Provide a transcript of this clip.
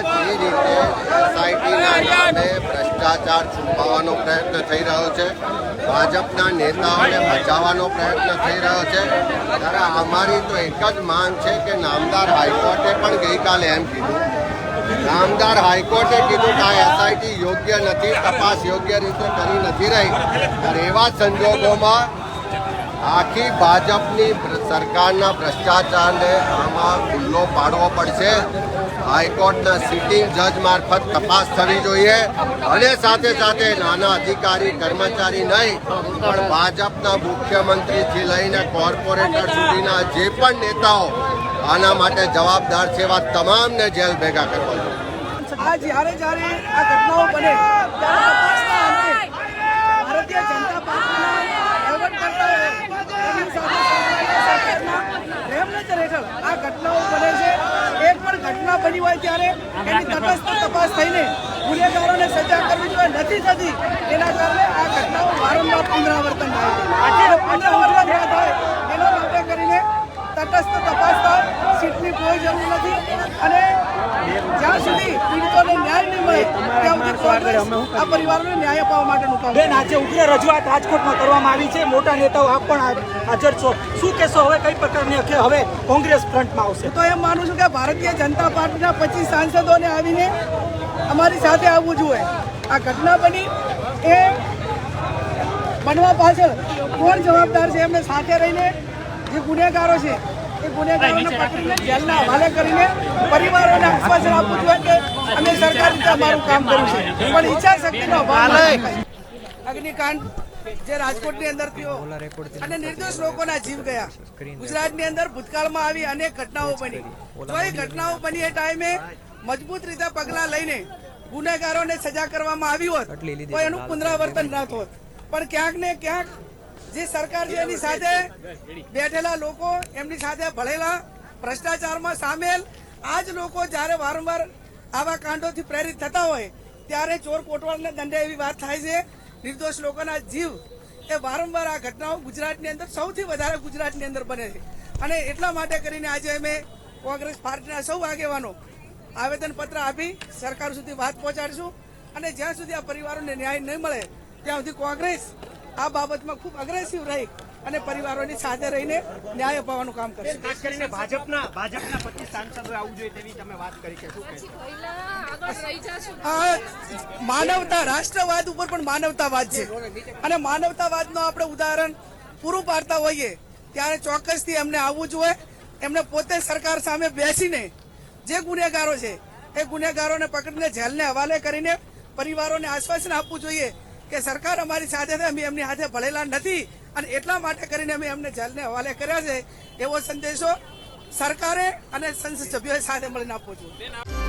જે રીતે એસઆઈટીના નામે ભ્રષ્ટાચાર છુપાવવાનો પ્રયત્ન થઈ રહ્યો છે. ભાજપના નેતાઓને બચાવવાનો પ્રયત્ન થઈ રહ્યો છે. ત્યારે અમારી તો એક જ માંગ છે કે નામદાર હાઈકોર્ટે પણ ગઈકાલે એમ કીધું. નામદાર હાઈકોર્ટે કીધું કે આ એસઆઈટી યોગ્ય નથી, તપાસ યોગ્ય રીતે કરી નથી રહી. ત્યારે એવા સંજોગોમાં આખી ભાજપની સરકારના ભ્રષ્ટાચારને આમાં ખુલ્લો પાડવો પડશે. હાઈકોર્ટના સિટિંગ જજ મારફત તપાસ થવી જોઈએ અને સાથે સાથે નાના અધિકારી, કર્મચારી નહીં, પણ ભાજપના મુખ્યમંત્રીથી લઈને કોર્પોરેટર સુધીના જે પણ નેતાઓ, આના માટે જવાબદાર છે એવા તમામને જેલ ભેગા કરવા આ ભારતીય જનતા પાર્ટીના રહેમનજર હેઠળ આ ઘટનાઓ બને છે. એક પણ ઘટના બની હોય ત્યારે એની તટસ્થ તપાસ થઈને ગુનેગારોને સજા કરવી જોઈએ. નથી થતી. એના કારણે આ ઘટનાઓ વારંવાર પુનરાવર્તન થાય છે. પુનરાવર્તન ન થાય એના માટે કરીને તટસ્થ તપાસ થાય સીટની કોઈ જરૂર નથી. અને જ્યાં સુધી પીડિતોને ન્યાય નહીં મળે ત્યાં સુધી કોંગ્રેસ આ પરિવારોને ન્યાય અપાવવા માટેનું કામ બેન આજે ઉગ્ર રજૂઆત રાજકોટમાં કરવામાં આવી છે. મોટા નેતાઓ આપ પણ હાજર છો. શું કહેશો હવે? કઈ પ્રકારની કે હવે કોંગ્રેસ ફ્રન્ટમાં આવશે? તો એમ માનું છું કે ભારતીય જનતા પાર્ટીના પચીસ સાંસદોને આવીને અમારી સાથે આવવું જોઈએ. આ ઘટના બની. એ બનવા પાછળ કોણ જવાબદાર છે? એમને સાથે રહીને જે ગુનેગારો છે એ ગુનેગારોને પકડીને જેલના હવાલે કરીને પરિવારોને આશ્વાસન આપવું જોઈએ કે અમે સરકાર રીતે અમારું કામ કર્યું છે. પણ ઈચ્છા શક્તિનો અભાવ અગ્નિકાંડ જે રાજકોટની અંદર થયો અને નિર્દોષ લોકોના જીવ ગયા. ગુજરાતની અંદર ભૂતકાળમાં આવી અનેક ઘટનાઓ બની. તો એ ઘટનાઓ બની એ ટાઈમે મજબૂત રીતે પગલાં લઈને ગુનેગારોને સજા કરવામાં આવી હોત તો એનું પુનરાવર્તન ન થોત પણ ક્યાંક ને ક્યાંક જે સરકાર છે એની સાથે બેઠેલા લોકો એમની સાથે ભળેલા ભ્રષ્ટાચારમાં સામેલ આ જ લોકો જ્યારે વારંવાર આવા કાંડોથી પ્રેરિત થતા હોય, ત્યારે ચોર કોટવાળને દંડે એવી વાત થાય છે. નિર્દોષ લોકોના જીવ એ વારંવાર આ ઘટનાઓ ગુજરાતની અંદર સૌથી વધારે ગુજરાતની અંદર બને છે. અને એટલા માટે કરીને આજે અમે કોંગ્રેસ પાર્ટીના સૌ આગેવાનો આવેદન પત્ર આપી સરકાર સુધી વાત પહોંચાડીશું. અને જ્યાં સુધી આ પરિવારોને ન્યાય નહીં મળે, ત્યાં સુધી કોંગ્રેસ આ બાબતમાં ખૂબ અગ્રેસિવ રહી. અને પરિવારોની સાથે રહીને ન્યાય અપાવવાનું કામ કરશે. ખાસ કરીને ભાજપના ભાજપના પચીસ સાંસદો આવું જોઈએ તેવી તમે વાત કરી કે શું કહેશો? આગળ રહી જશું. આ માનવતા રાષ્ટ્રવાદ ઉપર પણ માનવતાવાદ છે. અને માનવતાવાદનું આપણે ઉદાહરણ પૂરું પાડતા હોઈએ ત્યારે ચોક્કસથી એમને આવવું જોઈએ. એમને પોતે સરકાર સામે બેસીને જે ગુનેગારો છે એ ગુનેગારોને પકડીને જેલને હવાલે કરીને પરિવારોને આશ્વાસન આપવું જોઈએ કે સરકાર અમારી સાથે છે અમે એમની સાથે ભળેલા નથી. અને એટલા માટે કરીને અમે એમને જેલને હવાલે કર્યા છે. એવો સંદેશો સરકારે અને સંસદ સભ્યોએ સાથે મળીને આપવો જોઈએ.